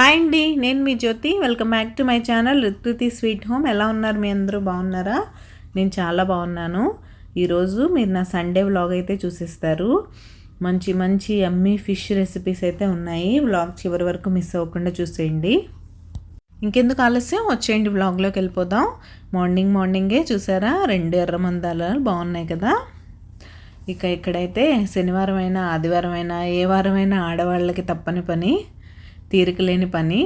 Hi అండి నేను మీ Jyothi. Welcome back to my channel Rithruthi sweet home. ఎలా ఉన్నారు? మీ అందరూ బాగున్నారా? నేను చాలా బాగున్నాను. ఈరోజు మీరు నా సండే వ్లాగ్ అయితే చూసిస్తారు. మంచి మంచి అమ్మీ ఫిష్ రెసిపీస్ అయితే ఉన్నాయి. వ్లాగ్ చివరి వరకు మిస్ అవ్వకుండా చూసేయండి. ఇంకెందుకు ఆలస్యం? వచ్చేయండి వ్లాగ్లోకి వెళ్ళిపోదాం. మార్నింగ్ మార్నింగే చూసారా? రెండు ఎర్ర మందాలు బాగున్నాయి కదా. ఇక ఇక్కడైతే శనివారం అయినా ఆదివారం అయినా ఏ వారమైనా ఆడవాళ్ళకి తప్పని పని. తీరికలేని పని.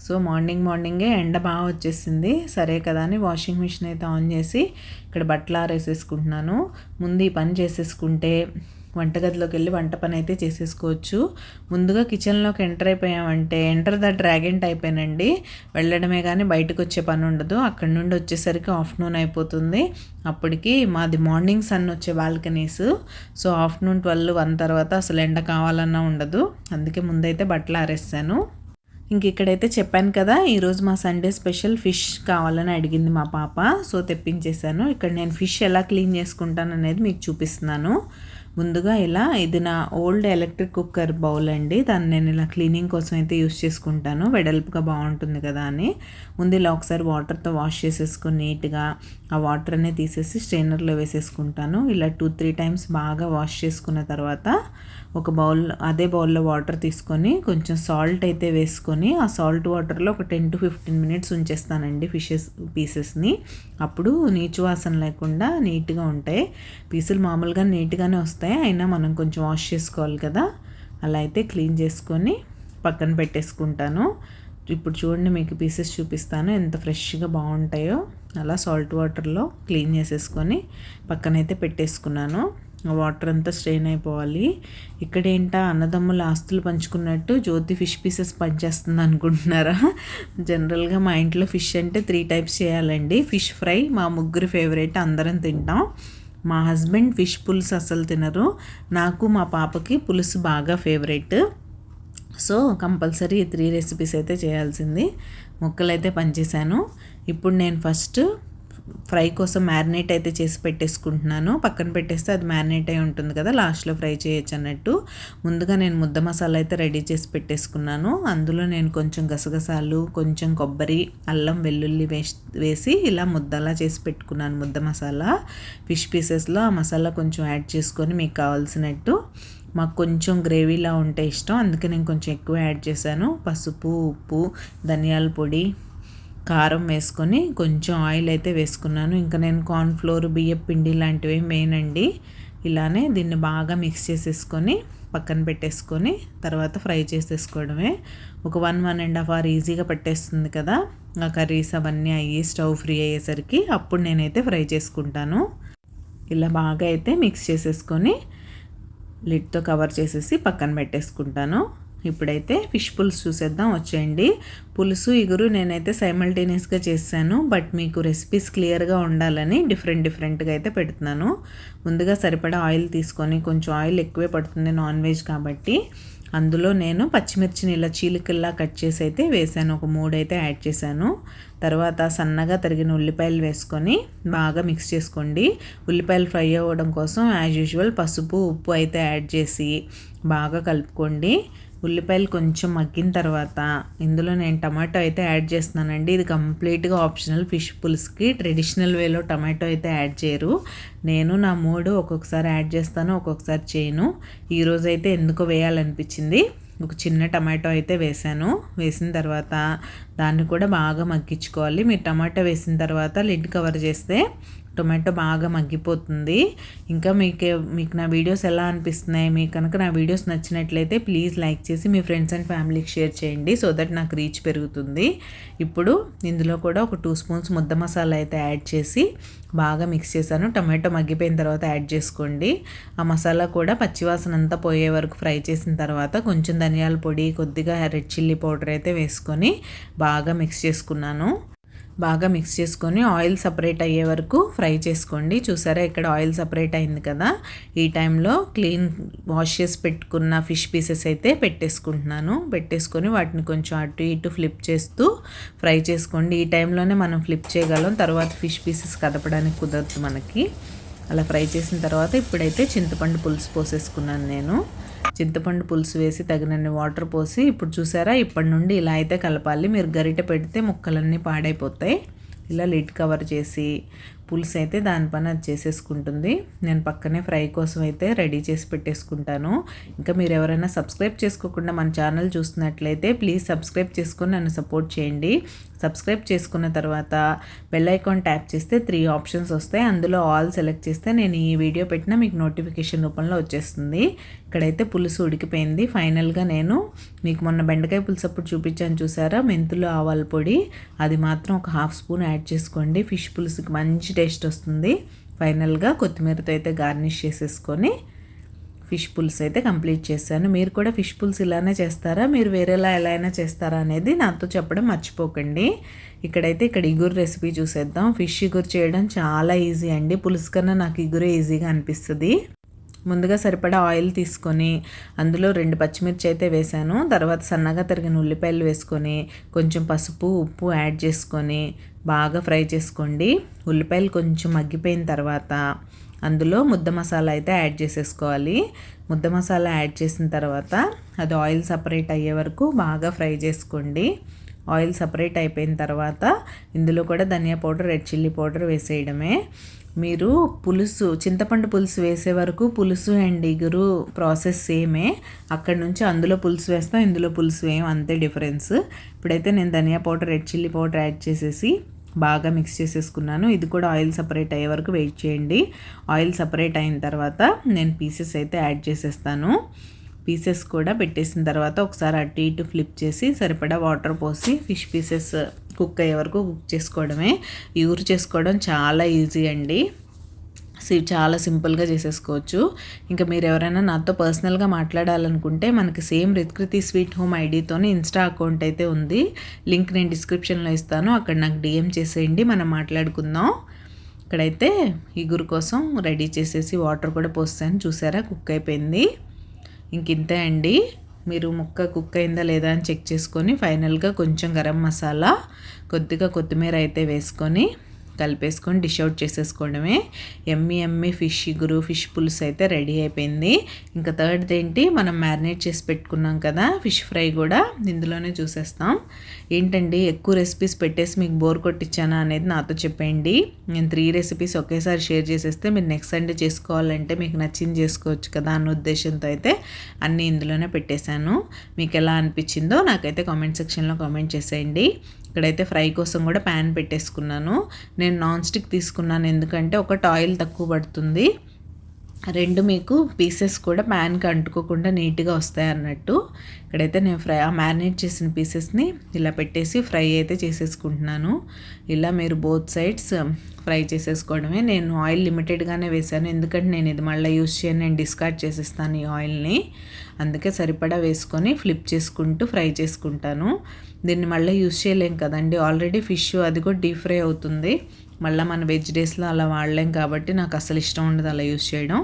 సో మార్నింగ్ మార్నింగే ఎండ బాగా వచ్చేసింది. సరే కదా అని వాషింగ్ మిషన్ అయితే ఆన్ చేసి ఇక్కడ బట్టలు ఆరేసేసుకుంటున్నాను. ముందు ఈ పని చేసేసుకుంటే వంటగదిలోకి వెళ్ళి వంట పని అయితే చేసేసుకోవచ్చు. ముందుగా కిచెన్లోకి ఎంటర్ అయిపోయామంటే ఎంటర్ ద డ్రాగెంట్ అయిపోయానండి వెళ్ళడమే కానీ బయటకు వచ్చే పని ఉండదు అక్కడ నుండి వచ్చేసరికి ఆఫ్టర్నూన్ అయిపోతుంది. అప్పటికి మాది మార్నింగ్ సన్ వచ్చే balconies. So afternoon twelve one తర్వాత అసలు ఎండ కావాలన్నా ఉండదు. అందుకే ముందైతే బట్టలు ఆరేస్తాను ఇంక ఇక్కడైతే చెప్పాను కదా ఈరోజు మా సండే స్పెషల్ ఫిష్ కావాలని అడిగింది మా పాప. సో తెప్పించేశాను. ఇక్కడ నేను ఫిష్ ఎలా క్లీన్ చేసుకుంటాను అనేది మీకు చూపిస్తున్నాను. ముందుగా ఇలా ఇది నా ఓల్డ్ ఎలక్ట్రిక్ కుక్కర్ బౌల్ అండి. దాన్ని నేను ఇలా క్లీనింగ్ కోసం అయితే యూస్ చేసుకుంటాను. వెడల్పుగా బాగుంటుంది కదా అని. ముందు ఇలా ఒకసారి వాటర్తో వాష్ చేసేసుకుని నీట్గా ఆ వాటర్ అనేది తీసేసి స్ట్రైనర్లో వేసేసుకుంటాను. ఇలా టూ త్రీ టైమ్స్ బాగా వాష్ చేసుకున్న తర్వాత ఒక బౌల్ అదే బౌల్లో వాటర్ తీసుకొని కొంచెం సాల్ట్ అయితే వేసుకొని ఆ సాల్ట్ వాటర్లో ఒక టెన్ టు ఫిఫ్టీన్ మినిట్స్ ఉంచేస్తానండి ఫిషెస్ పీసెస్ని అప్పుడు నీచు వాసన లేకుండా నీట్గా ఉంటాయి. పీసులు మామూలుగా నీట్గానే వస్తాయి. అయినా మనం కొంచెం వాష్ చేసుకోవాలి కదా. అలా అయితే క్లీన్ చేసుకొని పక్కన పెట్టేసుకుంటాను. ఇప్పుడు చూడండి మీకు పీసెస్ చూపిస్తాను. ఎంత ఫ్రెష్గా బాగుంటాయో. అలా సాల్ట్ వాటర్లో క్లీన్ చేసేసుకొని పక్కనైతే పెట్టేసుకున్నాను. వాటర్ అంతా స్ట్రెయిన్ అయిపోవాలి. ఇక్కడ ఏంటా? అన్నదమ్ముల ఆస్తులు పంచుకున్నట్టు జ్యోతి ఫిష్ పీసెస్ పనిచేస్తుంది అనుకుంటున్నారా? జనరల్గా మా ఇంట్లో ఫిష్ అంటే త్రీ టైప్స్ చేయాలండి. ఫిష్ ఫ్రై మా ముగ్గురు ఫేవరెట్ అందరం తింటాం. మా హస్బెండ్ ఫిష్ పులుసు అసలు తినరు. నాకు మా పాపకి పులుసు బాగా favourite. So compulsory three recipes అయితే చేయాల్సింది. ముక్కలైతే పనిచేశాను ఇప్పుడు నేను ఫస్ట్ ఫ్రై కోసం మ్యారినేట్ అయితే చేసి పెట్టేసుకుంటున్నాను. పక్కన పెట్టేస్తే అది మ్యారినేట్ అయి ఉంటుంది కదా లాస్ట్లో ఫ్రై చేయొచ్చు అన్నట్టు. ముందుగా నేను ముద్ద మసాలా అయితే రెడీ చేసి పెట్టేసుకున్నాను. అందులో నేను కొంచెం గసగసాలు కొంచెం కొబ్బరి అల్లం వెల్లుల్లి వేసి ఇలా ముద్దలా చేసి పెట్టుకున్నాను ముద్ద మసాలా. ఫిష్ పీసెస్లో ఆ మసాలా కొంచెం యాడ్ చేసుకొని మీకు కావాల్సినట్టు. మాకు కొంచెం గ్రేవీలా ఉంటే ఇష్టం అందుకే నేను కొంచెం ఎక్కువ యాడ్ చేశాను. పసుపు ఉప్పు ధనియాల పొడి కారం వేసుకొని కొంచెం ఆయిల్ అయితే వేసుకున్నాను. ఇంకా నేను కార్న్ఫ్లోర్ బియ్యం పిండి లాంటివి వేయనండి ఇలానే దీన్ని బాగా మిక్స్ చేసేసుకొని పక్కన పెట్టేసుకొని తర్వాత ఫ్రై చేసేసుకోవడమే. ఒక one one and half hour ఈజీగా పెట్టేస్తుంది కదా. ఆ కర్రీస్ అవన్నీ అయ్యి స్టవ్ ఫ్రీ అయ్యేసరికి అప్పుడు నేనైతే ఫ్రై చేసుకుంటాను. ఇలా బాగా అయితే మిక్స్ చేసేసుకొని లిడ్తో కవర్ చేసేసి పక్కన పెట్టేసుకుంటాను. ఇప్పుడైతే ఫిష్ పులుసు చూసేద్దాం వచ్చేయండి. పులుసు ఇగురు నేనైతే సైమల్టేనియస్గా చేశాను బట్ మీకు రెసిపీస్ క్లియర్గా ఉండాలని డిఫరెంట్ డిఫరెంట్గా అయితే పెడుతున్నాను. ముందుగా సరిపడా ఆయిల్ తీసుకొని కొంచెం ఆయిల్ ఎక్కువే పడుతుంది నాన్ వెజ్ కాబట్టి. అందులో నేను పచ్చిమిర్చిని ఇలా చీలికల్లా కట్ చేసి అయితే వేసాను ఒక మూడైతే యాడ్ చేశాను. తర్వాత సన్నగా తరిగిన ఉల్లిపాయలు వేసుకొని బాగా మిక్స్ చేసుకోండి. ఉల్లిపాయలు ఫ్రై అవ్వడం కోసం యాజ్ యూజువల్ పసుపు ఉప్పు అయితే యాడ్ చేసి బాగా కలుపుకోండి. ఉల్లిపాయలు కొంచెం మగ్గిన తర్వాత ఇందులో నేను టమాటో అయితే యాడ్ చేస్తున్నానండి. ఇది కంప్లీట్గా ఆప్షనల్ ఫిష్ పులుసుకి ట్రెడిషనల్ వేలో టమాటో అయితే యాడ్ చేయరు. నేను నా మూడు ఒక్కొక్కసారి యాడ్ చేస్తాను ఒక్కొక్కసారి చేయను. ఈరోజు అయితే ఎందుకో వేయాలనిపించింది. ఒక చిన్న టమాటో అయితే వేసాను వేసిన తర్వాత దాన్ని కూడా బాగా మగ్గించుకోవాలి. మీరు టమాటో వేసిన తర్వాత లిడ్ కవర్ చేస్తే టొమాటో బాగా మగ్గిపోతుంది. ఇంకా మీకు మీకు నా వీడియోస్ ఎలా అనిపిస్తున్నాయి మీకు కనుక నా వీడియోస్ నచ్చినట్లయితే ప్లీజ్ లైక్ చేసి మీ ఫ్రెండ్స్ అండ్ ఫ్యామిలీకి షేర్ చేయండి సో దట్ నాకు రీచ్ పెరుగుతుంది. ఇప్పుడు ఇందులో కూడా ఒక టూ స్పూన్స్ ముద్ద మసాలా అయితే యాడ్ చేసి బాగా మిక్స్ చేశాను. టమాటో మగ్గిపోయిన తర్వాత యాడ్ చేసుకోండి. ఆ మసాలా కూడా పచ్చివాసన అంతా పోయే వరకు ఫ్రై చేసిన తర్వాత కొంచెం ధనియాల పొడి కొద్దిగా రెడ్ చిల్లీ పౌడర్ అయితే వేసుకొని బాగా మిక్స్ చేసుకున్నాను. బాగా మిక్స్ చేసుకొని ఆయిల్ సపరేట్ అయ్యే వరకు ఫ్రై చేసుకోండి. చూసారా ఇక్కడ ఆయిల్ సపరేట్ అయింది కదా? ఈ టైంలో క్లీన్ వాష్ చేసి పెట్టుకున్న ఫిష్ పీసెస్ అయితే పెట్టేసుకుంటున్నాను. పెట్టేసుకొని వాటిని కొంచెం అటు ఇటు ఫ్లిప్ చేస్తూ ఫ్రై చేసుకోండి. ఈ టైంలోనే మనం ఫ్లిప్ చేయగలం. తర్వాత ఫిష్ పీసెస్ కదపడానికి కుదరదు మనకి. అలా ఫ్రై చేసిన తర్వాత ఇప్పుడైతే చింతపండు పులుసు పోసేసుకున్నాను నేను. చింతపండు పులుసు వేసి తగినన్ని వాటర్ పోసి ఇప్పుడు చూసారా ఇప్పటి నుండి ఇలా అయితే కలపాలి. మీరు గరిటె పెడితే ముక్కలన్నీ పాడైపోతాయి. ఇలా లిడ్ కవర్ చేసి పులుసు అయితే దానిపైన అది చేసేసుకుంటుంది. నేను పక్కనే ఫ్రై కోసం అయితే రెడీ చేసి పెట్టేసుకుంటాను. ఇంకా మీరు ఎవరైనా సబ్స్క్రైబ్ చేసుకోకుండా మన ఛానల్ చూస్తున్నట్లయితే ప్లీజ్ సబ్స్క్రైబ్ చేసుకొని నన్ను సపోర్ట్ చేయండి. సబ్స్క్రైబ్ చేసుకున్న తర్వాత బెల్ ఐకాన్ ట్యాప్ చేస్తే త్రీ ఆప్షన్స్ వస్తాయి. అందులో ఆల్ సెలెక్ట్ చేస్తే నేను ఈ వీడియో పెట్టినా మీకు నోటిఫికేషన్ రూపంలో వచ్చేస్తుంది. ఇక్కడైతే పులుసు ఉడికిపోయింది. ఫైనల్గా నేను మీకు మొన్న బెండకాయ పులుసు అప్పుడు చూపించాను చూసారా? మెంతులు ఆవాల పొడి. అది మాత్రం ఒక హాఫ్ స్పూన్ యాడ్ చేసుకోండి. ఫిష్ పులుసుకి మంచి టేస్ట్ వస్తుంది. ఫైనల్గా కొత్తిమీరతో అయితే గార్నిష్ చేసేసుకొని ఫిష్ పులుసు అయితే కంప్లీట్ చేశాను. మీరు కూడా ఫిష్ పులుసు ఇలానే చేస్తారా? మీరు వేరేలా ఎలా అయినా చేస్తారా అనేది నాతో చెప్పడం మర్చిపోకండి. ఇక్కడైతే ఇక్కడ ఇగురు రెసిపీ చూసేద్దాం. ఫిష్ ఇగురు చేయడం చాలా ఈజీ అండి. పులుసు కన్నా నాకు ఇగురే ఈజీగా అనిపిస్తుంది. ముందుగా సరిపడా ఆయిల్ తీసుకొని అందులో రెండు పచ్చిమిర్చి అయితే వేశాను. తర్వాత సన్నగా తరిగిన ఉల్లిపాయలు వేసుకొని కొంచెం పసుపు ఉప్పు యాడ్ చేసుకొని బాగా ఫ్రై చేసుకోండి. ఉల్లిపాయలు కొంచెం మగ్గిపోయిన తర్వాత అందులో ముద్ద మసాలా అయితే యాడ్ చేసేసుకోవాలి. ముద్ద మసాలా యాడ్ చేసిన తర్వాత అది ఆయిల్ సపరేట్ అయ్యే వరకు బాగా ఫ్రై చేసుకోండి. ఆయిల్ సపరేట్ అయిపోయిన తర్వాత ఇందులో కూడా ధనియా పౌడర్ రెడ్ చిల్లీ పౌడర్ వేసేయడమే. మీరు పులుసు చింతపండు పులుసు వేసే వరకు పులుసు అండ్ ఇగురు ప్రాసెస్ సేమే. అక్కడ నుంచి అందులో పులుసు వేస్తాం ఇందులో పులుసు వేయం అంతే డిఫరెన్స్. ఇప్పుడైతే నేను ధనియా powder red chilli powder add చేసేసి బాగా మిక్స్ చేసేసుకున్నాను. ఇది కూడా ఆయిల్ సపరేట్ అయ్యే వరకు వెయిట్ చేయండి. ఆయిల్ సపరేట్ అయిన తర్వాత నేను పీసెస్ అయితే యాడ్ చేసేస్తాను. పీసెస్ కూడా పెట్టేసిన తర్వాత ఒకసారి అటు ఇటు ఫ్లిప్ చేసి సరిపడా వాటర్ పోసి ఫిష్ పీసెస్ కుక్ అయ్యే వరకు కుక్ చేసుకోవడమే. యూర్ చేసుకోవడం చాలా ఈజీ అండి. చాలా సింపుల్గా చేసేసుకోవచ్చు. ఇంకా మీరు ఎవరైనా నాతో పర్సనల్గా మాట్లాడాలనుకుంటే మనకి సేమ్ రిత్కృతి స్వీట్ హోమ్ ఐడితోనే ఇన్స్టా అకౌంట్ అయితే ఉంది. లింక్ నేను డిస్క్రిప్షన్లో ఇస్తాను. అక్కడ నాకు డిఎం చేసేయండి మనం మాట్లాడుకుందాం. ఇక్కడైతే ఇగురు కోసం రెడీ చేసేసి వాటర్ కూడా పోస్తాను. చూసారా? కుక్ అయిపోయింది. ఇంక ఇంతే అండి. మీరు ముక్క కుక్ అయిందా లేదా అని చెక్ చేసుకొని ఫైనల్గా కొంచెం గరం మసాలా కొద్దిగా కొత్తిమీర అయితే వేసుకొని కలిపేసుకొని డిష్ అవుట్ చేసేసుకోవడమే. ఎమ్మి ఎమ్మి ఫిష్ ఇగురు ఫిష్ పులుసు అయితే రెడీ అయిపోయింది. ఇంకా థర్డ్ ఏంటి? మనం మ్యారినేట్ చేసి పెట్టుకున్నాం కదా ఫిష్ ఫ్రై కూడా ఇందులోనే చూసేస్తాం. ఏంటండి? ఎక్కువ రెసిపీస్ పెట్టేసి మీకు బోర్ కొట్టించానా అనేది నాతో చెప్పండి నేను త్రీ రెసిపీస్ ఒకేసారి షేర్ చేసేస్తే మీరు నెక్స్ట్ సండే చేసుకోవాలంటే మీకు నచ్చింది చేసుకోవచ్చు కదా అన్న ఉద్దేశంతో అయితే అన్నీ ఇందులోనే పెట్టేశాను. మీకు ఎలా అనిపించిందో నాకైతే కామెంట్ సెక్షన్లో కామెంట్ చేసేయండి. ఇక్కడైతే ఫ్రై కోసం కూడా ప్యాన్ పెట్టేసుకున్నాను. నేను నాన్ స్టిక్ తీసుకున్నాను ఎందుకంటే ఒక టాయిల్ తక్కువ పడుతుంది. రెండు మీకు పీసెస్ కూడా ప్యాన్కి అంటుకోకుండా నీట్గా వస్తాయి అన్నట్టు. ఇక్కడైతే నేను ఫ్రై ఆ మ్యారినేట్ చేసిన పీసెస్ని ఇలా పెట్టేసి ఫ్రై అయితే చేసేసుకుంటున్నాను. ఇలా మీరు బోత్ సైడ్స్ um, ఫ్రై చేసేసుకోవడమే. నేను ఆయిల్ లిమిటెడ్గానే వేశాను. ఎందుకంటే నేను ఇది మళ్ళీ యూస్ చేయను. నేను డిస్కార్డ్ చేసేస్తాను ఈ ఆయిల్ని అందుకే సరిపడా వేసుకొని ఫ్లిప్ చేసుకుంటూ ఫ్రై చేసుకుంటాను. దీన్ని మళ్ళీ యూస్ చేయలేం కదండి. ఆల్రెడీ ఫిష్ అది కూడా డీప్ ఫ్రై అవుతుంది. మళ్ళీ మన వెజ్ డేస్లో అలా వాడలేం కాబట్టి నాకు అసలు ఇష్టం ఉండదు అలా యూస్ చేయడం.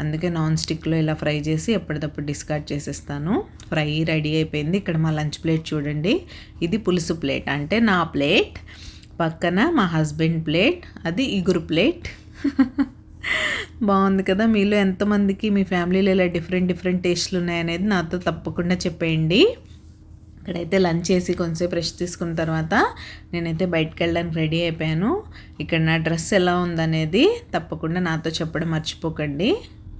అందుకే నాన్ స్టిక్లో ఇలా ఫ్రై చేసి ఎప్పటికప్పుడు డిస్కార్డ్ చేసేస్తాను. ఫ్రై రెడీ అయిపోయింది. ఇక్కడ మా లంచ్ ప్లేట్ చూడండి. ఇది పులుసు ప్లేట్. అంటే నా ప్లేట్ పక్కన మా హస్బెండ్ ప్లేట్ అది ఇగురు ప్లేట్. బాగుంది కదా! మీలో ఎంతమందికి మీ ఫ్యామిలీలో ఇలా డిఫరెంట్ డిఫరెంట్ టేస్ట్లు ఉన్నాయనేది నాతో తప్పకుండా చెప్పేయండి. ఇక్కడైతే లంచ్ చేసి కొంచెంసేపు రెస్ట్ తీసుకున్న తర్వాత నేనైతే బయటకు వెళ్ళడానికి రెడీ అయిపోయాను. ఇక్కడ నా డ్రెస్ ఎలా ఉందనేది తప్పకుండా నాతో చెప్పడం మర్చిపోకండి.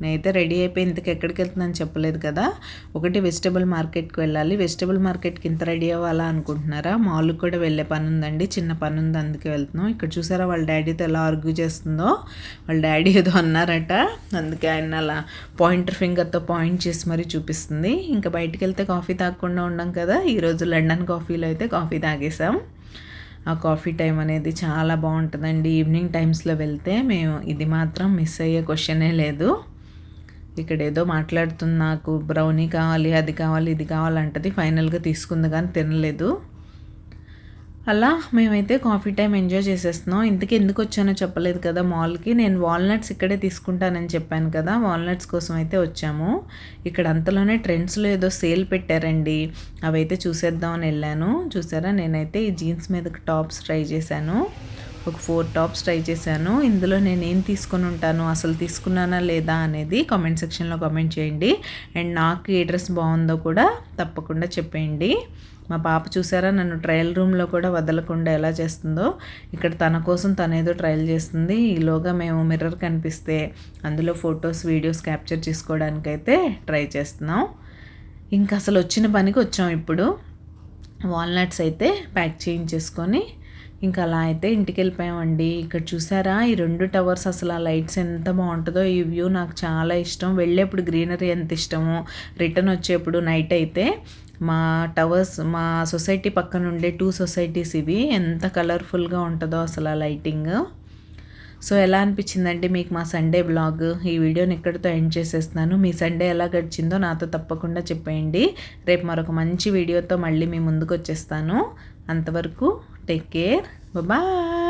నేనైతే రెడీ అయిపోయి ఇంతకు ఎక్కడికి వెళ్తున్నాను చెప్పలేదు కదా. ఒకటి వెజిటబుల్ మార్కెట్కి వెళ్ళాలి. వెజిటబుల్ మార్కెట్కి ఇంత రెడీ అవ్వాలా అనుకుంటున్నారా? మాల్కి కూడా వెళ్ళే పని ఉందండి. చిన్న పని ఉంది అందుకే వెళ్తున్నాం. ఇక్కడ చూసారా వాళ్ళ డాడీతో ఎలా ఆర్గ్యూ చేస్తుందో? వాళ్ళ డాడీ ఏదో అన్నారట. అందుకే ఆయన అలా పాయింటర్ ఫింగర్తో పాయింట్ చేసి మరీ చూపిస్తుంది. ఇంకా బయటికి వెళ్తే కాఫీ తాగకుండా ఉండం కదా. ఈరోజు లండన్ కాఫీలో అయితే కాఫీ తాగేసాం ఆ కాఫీ టైం అనేది చాలా బాగుంటుందండి. ఈవినింగ్ టైమ్స్లో వెళ్తే మేము ఇది మాత్రం మిస్ అయ్యే క్వశ్చనే లేదు. ఇక్కడ ఏదో మాట్లాడుతుంది నాకు. బ్రౌనీ కావాలి అది కావాలి ఇది కావాలంటది ఫైనల్గా తీసుకుంది కానీ తినలేదు. అలా మేమైతే కాఫీ టైం ఎంజాయ్ చేసేస్తున్నాం. ఇంతకీ ఎందుకు వచ్చానో చెప్పలేదు కదా మాల్కి నేను వాల్నట్స్ ఇక్కడే తీసుకుంటానని చెప్పాను కదా. వాల్నట్స్ కోసం అయితే వచ్చాము. ఇక్కడ అంతలోనే ట్రెండ్స్లో ఏదో సేల్ పెట్టారండి. అవైతే చూసేద్దామని వెళ్ళాను. చూసారా? నేనైతే ఈ జీన్స్ మీద టాప్స్ ట్రై చేశాను. ఒక ఫోర్ టాప్స్ ట్రై చేశాను. ఇందులో నేను ఏం తీసుకొని ఉంటాను అసలు తీసుకున్నానా లేదా అనేది కామెంట్ సెక్షన్లో కామెంట్ చేయండి. అండ్ నాకు ఏ డ్రెస్ బాగుందో కూడా తప్పకుండా చెప్పేయండి. మా పాప చూసారా? నన్ను ట్రయల్ రూమ్లో కూడా వదలకుండా ఎలా చేస్తుందో. ఇక్కడ తన కోసం తనేదో ట్రయల్ చేస్తుంది. ఈలోగా మేము మిర్రర్ కనిపిస్తే అందులో ఫొటోస్ వీడియోస్ క్యాప్చర్ చేసుకోవడానికైతే ట్రై చేస్తున్నాం. ఇంకా అసలు వచ్చిన పనికి వచ్చాం ఇప్పుడు. వాల్నట్స్ అయితే ప్యాక్ చేయించేసుకొని ఇంకా అలా అయితే ఇంటికి వెళ్ళిపోయామండి ఇక్కడ చూసారా? ఈ రెండు టవర్స్ అసలు ఆ లైట్స్ ఎంత బాగుంటుందో ఈ వ్యూ నాకు చాలా ఇష్టం. వెళ్ళేప్పుడు గ్రీనరీ ఎంత ఇష్టమో రిటర్న్ వచ్చేప్పుడు నైట్ అయితే మా టవర్స్ మా సొసైటీ పక్కన ఉండే టూ సొసైటీస్ ఇవి ఎంత కలర్ఫుల్గా ఉంటుందో అసలు ఆ లైటింగ్. సో ఎలా అనిపించిందంటే మీకు మా సండే బ్లాగ్? ఈ వీడియోని ఇక్కడితో ఎండ్ చేసేస్తున్నాను. మీ సండే ఎలా గడిచిందో నాతో తప్పకుండా చెప్పేయండి. రేపు మరొక మంచి వీడియోతో మళ్ళీ మీ ముందుకు వచ్చేస్తాను. అంతవరకు Take care. Bye-bye.